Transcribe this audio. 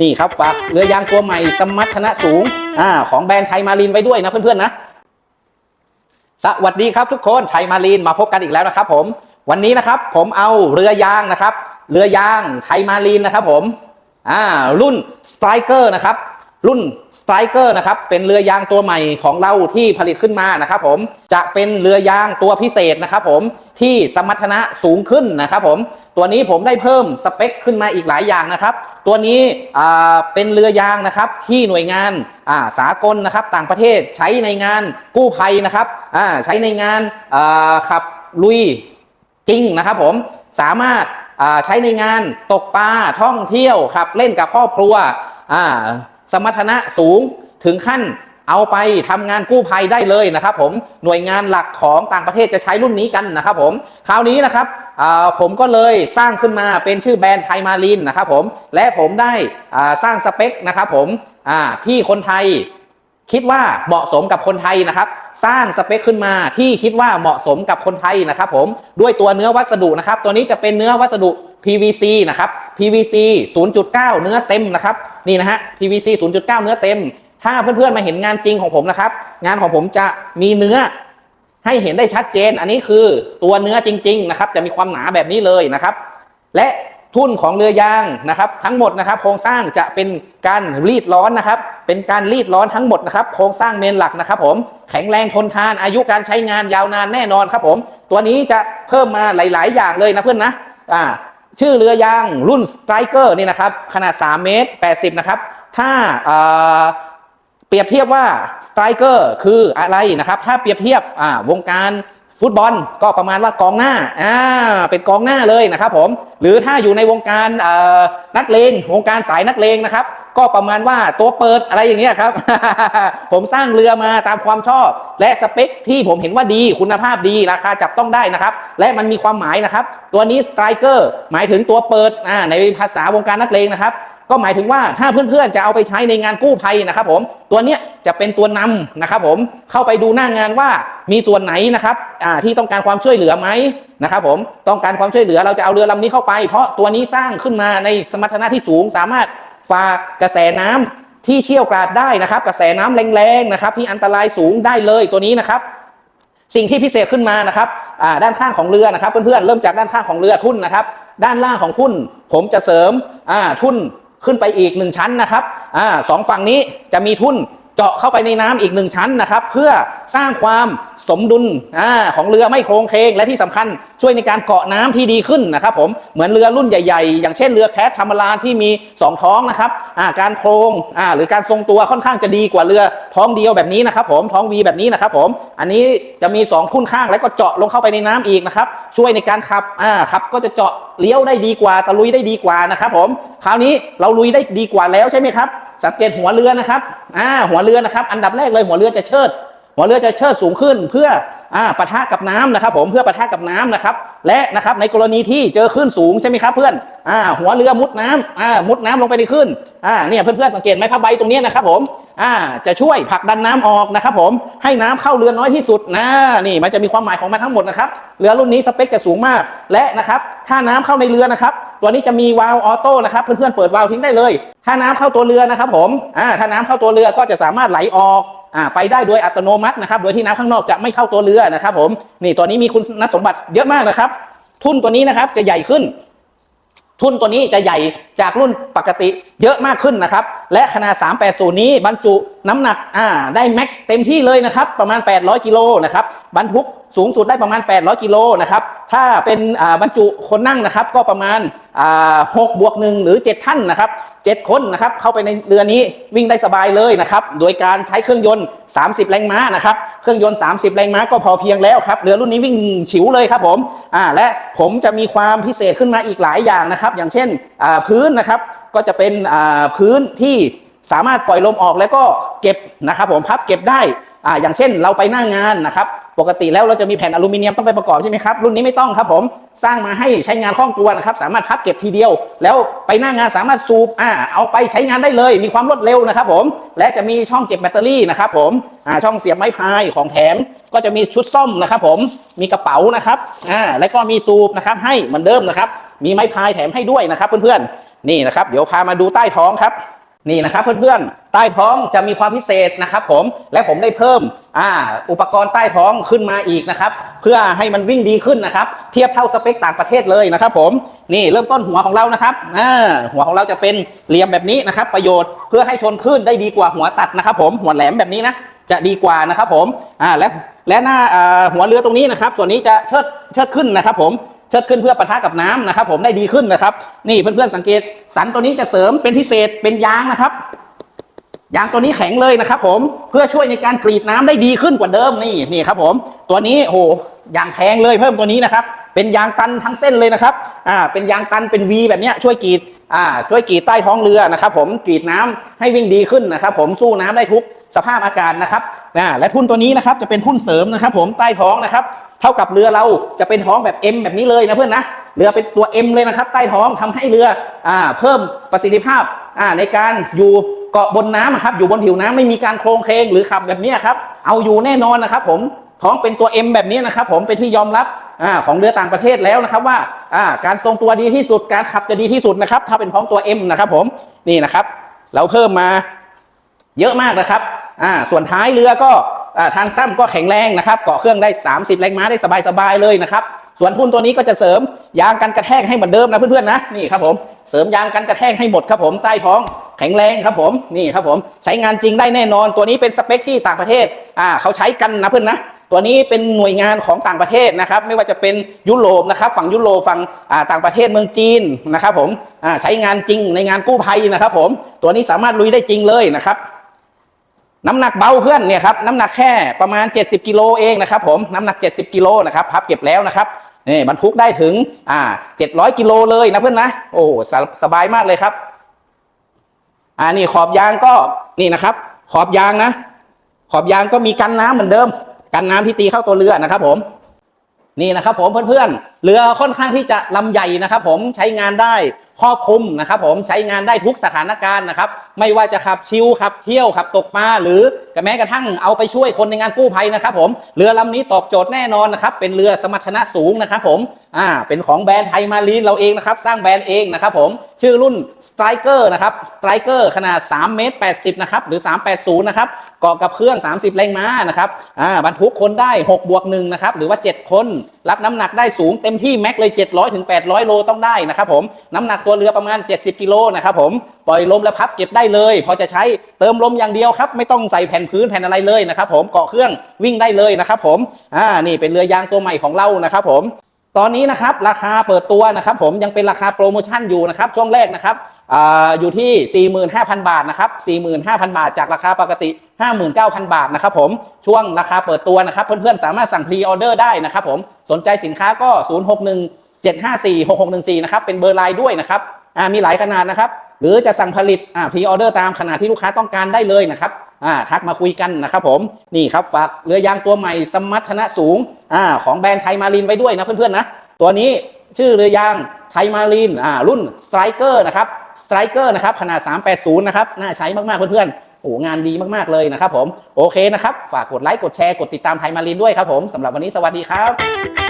นี่ครับฝากเรือยางตัวใหม่สมรรถนะสูงอ่าของแบรนด์ไทยมารีนไว้ด้วยนะเพื่อนๆนะสวัสดีครับทุกคนไทยมารีนมาพบกันอีกแล้วนะครับ ผมวันนี้นะครับ ผมเอาเรือยางนะครับ เรือยางไทยมารีนนะครับ ผมอ่ารุ่นสไตรเกอร์นะครับ รุ่นสไตรเกอร์นะครับ เป็นเรือยางตัวใหม่ของเราที่ผลิตขึ้นมานะครับ ผมจะเป็นเรือยางตัวพิเศษนะครับ ผมที่สมรรถนะสูงขึ้นนะครับ ผม ตัวนี้ผมได้เพิ่มสเปคขึ้นมาอีกหลายอย่างนะครับ ตัวนี้เป็นเรือยางนะครับที่หน่วยงานาสากลนะครับต่างประเทศใช้ในงานกู้ภัยนะครับใช้ในงานาขับลุยจริงนะครับผมสามารถาใช้ในงานตกปลาท่องเที่ยวขับเล่นกับครอบครัวสมรรถนะสูงถึงขั้นเอาไปทำงานกู้ภัยได้เลยนะครับผมหน่วยงานหลักของต่างประเทศจะใช้รุ่นนี้กันนะครับผมคราวนี้นะครับ ผมก็เลยสร้างขึ้นมาเป็นชื่อแบรนด์ไทยมารินนะครับผมและผมได้สร้างสเปคนะครับผมที่คนไทยคิดว่าเหมาะสมกับคนไทยนะครับ สร้างสเปคขึ้นมาที่คิดว่าเหมาะสมกับคนไทยนะครับผมด้วยตัวเนื้อวัสดุนะครับ ตัวนี้จะเป็นเนื้อวัสดุ PVC นะครับ PVC 0.9 เนื้อเต็มนะครับนี่นะฮะ PVC 0.9 เนื้อเต็ม ถ้าเพื่อนๆมาเห็นงานจริงของผมนะครับ งานของผมจะมีเนื้อ ให้เห็นได้ชัดเจน อันนี้คือตัวเนื้อจริง ๆ นะครับ จะมีความหนาแบบนี้เลยนะครับ และทุ่นของเรือยางนะครับ ทั้งหมดนะครับ โครงสร้างจะเป็นการรีดร้อนนะครับ เป็นการรีดร้อนทั้งหมดนะครับ โครงสร้างเมนหลักนะครับ ผมแข็งแรงทนทานอายุการใช้งานยาวนานแน่นอนครับผม ตัวนี้จะเพิ่มมาหลาย ๆ อย่างเลยนะเพื่อนนะอ่าชื่อเรือยางรุ่นสไตรเกอร์นี่นะครับ ขนาด 3 เมตร 80 นะครับ ถ้าอ่า เปรียบเทียบว่าสไตรเกอร์คืออะไรนะครับ ถ้าเปรียบเทียบวงการฟุตบอลก็ประมาณว่ากองหน้าอ่าเป็นกองหน้าเลยนะครับผม หรือถ้าอยู่ในวงการนักเลงวงการสายนักเลงนะครับ ก็ประมาณว่าตัวเปิดอะไรอย่างเงี้ยครับ ผมสร้างเรือมาตามความชอบ และสเปคที่ผมเห็นว่าดีคุณภาพดีราคาจับต้องได้นะครับ และมันมีความหมายนะครับ ตัวนี้สไตรเกอร์หมายถึงตัวเปิดอ่าในภาษาวงการนักเลงนะครับ ก็หมายถึงว่าถ้าเพื่อนๆจะเอาไปใช้ในงานกู้ภัยนะครับผมตัวเนี้ยจะเป็นตัวนำนะครับผมเข้าไปดูหน้างานว่ามีส่วนไหนนะครับที่ต้องการความช่วยเหลือไหมนะครับผมต้องการความช่วยเหลือเราจะเอาเรือลำนี้เข้าไป เพราะตัวนี้สร้างขึ้นมาในสมรรถนะที่สูง สามารถฝ่ากระแสน้ำที่เชี่ยวกราดได้นะครับ กระแสน้ำแรงๆนะครับที่อันตรายสูงได้เลยตัวนี้นะครับ สิ่งที่พิเศษขึ้นมานะครับด้านข้างของเรือนะครับเพื่อนๆเริ่มจากด้านข้างของเรือทุ่นนะครับ ด้านล่างของทุ่นผมจะเสริมทุ่น ขึ้นไปอีกหนึ่งชั้นนะครับอ่าสองฝั่งนี้จะมีทุ่นเจาะเข้าไปในน้ำอีกหนึ่งชั้นนะครับ เพื่อสร้างความสมดุลอ่าของเรือไม่โครงเคงและที่สำคัญ ช่วยในการเกาะน้ำที่ดีขึ้นนะครับผมเหมือนเรือรุ่นใหญ่ ๆ อย่างเช่นเรือแคทธรรมดาที่มีสองท้องนะครับการโครงหรือการทรงตัวค่อนข้างจะดีกว่าเรือท้องเดียวแบบนี้นะครับผมท้องวีแบบนี้นะครับผมอันนี้จะมีสองทุ่นข้างแล้วก็เจาะลงเข้าไปในน้ำอีกนะครับช่วยในการขับขับก็จะเจาะเลี้ยวได้ดีกว่าตะลุยได้ดีกว่านะครับผมคราวนี้เราลุยได้ดีกว่าแล้วใช่ไหมครับสังเกตหัวเรือนะครับอ่าหัวเรือนะครับ อันดับแรกเลยหัวเรือจะเชิด หัวเรือจะเชิดสูงขึ้นเพื่อ อ่าปะทะกับน้ำนะครับ ผมเพื่อปะทะกับน้ำนะครับ และนะครับในกรณีที่เจอคลื่นสูงใช่ไหมครับเพื่อนอ่าหัวเรือมุดน้ำอ่ามุดน้ำลงไปในคลื่นอ่าเนี่ยเพื่อนๆสังเกตไหมผ้าใบตรงนี้นะครับผมอ่าจะช่วยผลักดันน้ำออกนะครับ ผมให้น้ำเข้าเรือน้อยที่สุดนะนี่มันจะมีความหมายของมันทั้งหมดนะครับเรือรุ่นนี้สเปคจะสูงมาก และนะครับถ้าน้ำเข้าในเรือนะครับตัวนี้จะมีวาล์วออโต้นะครับเพื่อนๆเปิดวาล์วทิ้งได้เลย ถ้าน้ำเข้าตัวเรือนะครับ ผมอ่าถ้าน้ำเข้าตัวเรือก็จะสามารถไหลออก อ่าไปได้โดยอัตโนมัตินะครับ โดยที่น้ำข้างนอกจะไม่เข้าตัวเรือนะครับ ผมนี่ตัวนี้มีคุณสมบัติเยอะมากนะครับ ทุ่นตัวนี้นะครับจะใหญ่ขึ้น ทุ่นตัวนี้จะใหญ่จากรุ่นปกติเยอะมากขึ้นนะครับ และขนาด 380 นี้บรรจุน้ำหนักอ่าได้แม็กซ์เต็มที่เลยนะครับ ประมาณ 800 กิโลนะครับ บรรทุกสูงสุดได้ประมาณ 800 กิโลนะครับ ถ้าเป็นบรรจุคนนั่งนะครับ ก็ประมาณอ่า6บวก1หรือ 7 ท่านนะครับ7คนนะครับ เข้าไปในเรือนี้วิ่งได้สบายเลยนะครับ โดยการใช้เครื่องยนต์ 30 แรงม้านะครับ เครื่องยนต์ 30 แรงม้าก็พอเพียงแล้วครับ เรือรุ่นนี้วิ่งฉิวเลยครับผมอ่าและผมจะมีความพิเศษขึ้นมาอีกหลายอย่างนะครับ อย่างเช่นพื้นนะครับ ก็จะเป็นพื้นที่สามารถปล่อยลมออกแล้วก็เก็บนะครับ ผมพับเก็บได้ อ่าอย่างเช่นเราไปหน้างานนะครับปกติแล้วเราจะมีแผ่นอลูมิเนียมต้องไปประกอบใช่ไหมครับรุ่นนี้ไม่ต้องครับผมสร้างมาให้ใช้งานคล่องตัวนะครับสามารถพับเก็บทีเดียว แล้วไปหน้างานสามารถซูปอ่าเอาไปใช้งานได้เลย มีความรวดเร็วนะครับผมและจะมีช่องเก็บแบตเตอรี่นะครับผมอ่าช่องเสียบไม้พายของแถมก็จะมีชุดซ่อมนะครับผมมีกระเป๋านะครับอ่าและก็มีซูปนะครับให้เหมือนเดิมนะครับมีไม้พายแถมให้ด้วยนะครับเพื่อนๆนี่นะครับเดี๋ยวพามาดูใต้ท้องครับ นี่นะครับเพื่อนๆ ใต้ท้องจะมีความพิเศษนะครับผมและผมได้เพิ่มอ่าอุปกรณ์ใต้ท้องขึ้นมาอีกนะครับ เพื่อให้มันวิ่งดีขึ้นนะครับ เทียบเท่าสเปคต่างประเทศเลยนะครับผมนี่เริ่มต้นหัวของเรานะครับอ่าหัวของเราจะเป็นเหลี่ยมแบบนี้นะครับ ประโยชน์เพื่อให้ชนขึ้นได้ดีกว่าหัวตัดนะครับ ผมหัวแหลมแบบนี้นะจะดีกว่านะครับผมอ่าและและหน้าอ่าหัวเรือตรงนี้นะครับ ส่วนนี้จะเชิดเชิดขึ้นนะครับผม เชิดขึ้นเพื่อปะทะกับน้ำนะครับ ผมได้ดีขึ้นนะครับ นี่เพื่อนๆสังเกต สันตัวนี้จะเสริมเป็นพิเศษเป็นยางนะครับยางตัวนี้แข็งเลยนะครับ ผมเพื่อช่วยในการกรีดน้ำได้ดีขึ้นกว่าเดิมนี่นี่ครับ ผม ตัวนี้โอ้โหยางแพงเลยเพิ่มตัวนี้นะครับ เป็นยางตันทั้งเส้นเลยนะครับ อ่า เป็นยางตันเป็น V แบบนี้ช่วยกรีด อ่าช่วยกรีดใต้ท้องเรือนะครับผมกรีดน้ำให้วิ่งดีขึ้นนะครับผมสู้น้ำได้ทุกสภาพอากาศนะครับอ่าและทุ่นตัวนี้นะครับจะเป็นทุ่นเสริมนะครับ ผมใต้ท้องนะครับ เท่ากับเรือเราจะเป็นท้องแบบ M แบบนี้เลยนะเพื่อนนะเรือเป็นตัว M เลยนะครับ ใต้ท้องทำให้เรืออ่าเพิ่มประสิทธิภาพอ่าในการอยู่เกาะบนน้ำครับอยู่บนผิวน้ำไม่มีการโครงเคงหรือขับแบบนี้ครับเอาอยู่แน่นอนนะครับ ผมท้องเป็นตัว M แบบนี้นะครับ ผมเป็นที่ยอมรับ อ่าของเรือต่างประเทศแล้วนะครับว่าอ่าการทรงตัวดีที่สุดการขับจะดีที่สุดนะครับ ถ้าเป็นท้องตัว M นะครับผมนี่นะครับ เราเพิ่มมาเยอะมากนะครับอ่าส่วนท้ายเรือก็ทางซ้ำก็แข็งแรงนะครับ เกาะเครื่องได้ 30 แรงม้าได้สบายๆเลยนะครับ ส่วนทุ่นตัวนี้ก็จะเสริมยางกันกระแทกให้เหมือนเดิมนะเพื่อนๆนะนี่ครับผมเสริมยางกันกระแทกให้หมดครับผมใต้ท้องแข็งแรงครับผมนี่ครับผมใช้งานจริงได้แน่นอนตัวนี้เป็นสเปคที่ต่างประเทศอ่าเขาใช้กันนะเพื่อนนะ ตัวนี้เป็นหน่วยงานของต่างประเทศนะครับ ไม่ว่าจะเป็นยุโรปนะครับ ฝั่งยุโรปฝั่งต่างประเทศเมืองจีนนะครับ ผมใช้งานจริงในงานกู้ภัยนะครับ ผมตัวนี้สามารถลุยได้จริงเลยนะครับ น้ำหนักเบาเพื่อนเนี่ยครับน้ำหนักแค่ประมาณ 70กิโลเองนะครับ ผมน้ำหนัก 70กิโลนะครับพับเก็บแล้วนะครับนี่บรรทุกได้ถึงอ่า700กิโลเลยนะเพื่อนนะโอ้สบสบายมากเลยครับอ่านี่ขอบยางก็นี่นะครับ ขอบยางนะ ขอบยางก็มีกันน้ำเหมือนเดิม กันน้ำที่ตีเข้าตัวเรือนะครับผมนี่นะครับผมเพื่อนๆเรือค่อนข้างที่จะลำใหญ่นะครับ ผมใช้งานได้ครอบคลุมนะครับ ผมใช้งานได้ทุกสถานการณ์นะครับ ไม่ว่าจะขับชิวขับเที่ยวขับตกปลาหรือแม้กระทั่งเอาไปช่วยคนในงานกู้ภัยนะครับผมเรือลำนี้ตอบโจทย์แน่นอนนะครับเป็นเรือสมรรถนะสูงนะครับผมอ่าเป็นของแบรนด์ไทยมารีนเราเองนะครับสร้างแบรนด์เองนะครับผมชื่อรุ่น Striker นะครับ Striker ขนาด3เมตร80นะครับหรือ 380นะครับเกาะกับเครื่อง 30 แรงม้านะครับอ่าบรรทุกคนได้6บวก1นะครับหรือว่า 7 คน รับน้ำหนักได้สูงเต็มที่แม็กเลย700ถึง800 โลต้องได้นะครับผมน้ำหนักตัวเรือประมาณ 70 กิโลนะครับผมปล่อยลมและพับเก็บได้เลย พอจะใช้เติมลมอย่างเดียวครับไม่ต้องใส่แผ่นพื้นแผ่นอะไรเลยนะครับผมเกาะเครื่องวิ่งได้เลยนะครับผมอ่านี่เป็นเรือยางตัวใหม่ของเรานะครับผมตอนนี้นะครับราคาเปิดตัวนะครับผมยังเป็นราคาโปรโมชั่นอยู่นะครับช่วงแรกนะครับออยู่ที่ 45,000 บาทนะครับ45,000 บาท จากราคาปกติ 59,000 บาทนะครับผมช่วงราคาเปิดตัวนะครับ เพื่อนๆสามารถสั่งพรีออเดอร์ได้นะครับผมสนใจสินค้าก็ 061 754 6614 นะครับเป็นเบอร์ไลน์ด้วยนะครับอ่ามีหลายขนาดนะครับ หรือจะสั่งผลิตอ่าพรีออเดอร์ตามขนาดที่ลูกค้าต้องการได้เลยนะครับอ่าทักมาคุยกันนะครับผมนี่ครับฝากเรือยางตัวใหม่สมรรถนะสูงอ่าของแบรนด์ไทยมารีนไว้ด้วยนะเพื่อนๆนะตัวนี้ชื่อเรือยางไทยมารีนอ่ารุ่นสไตรเกอร์นะครับสไตรเกอร์นะครับขนาด 380 นะครับน่าใช้มากๆเพื่อนๆโอ้งานดีมากๆเลยนะครับผมโอเคนะครับ ฝากกดไลค์กดแชร์กดติดตามไทยมารีนด้วยครับผมสำหรับวันนี้สวัสดีครับ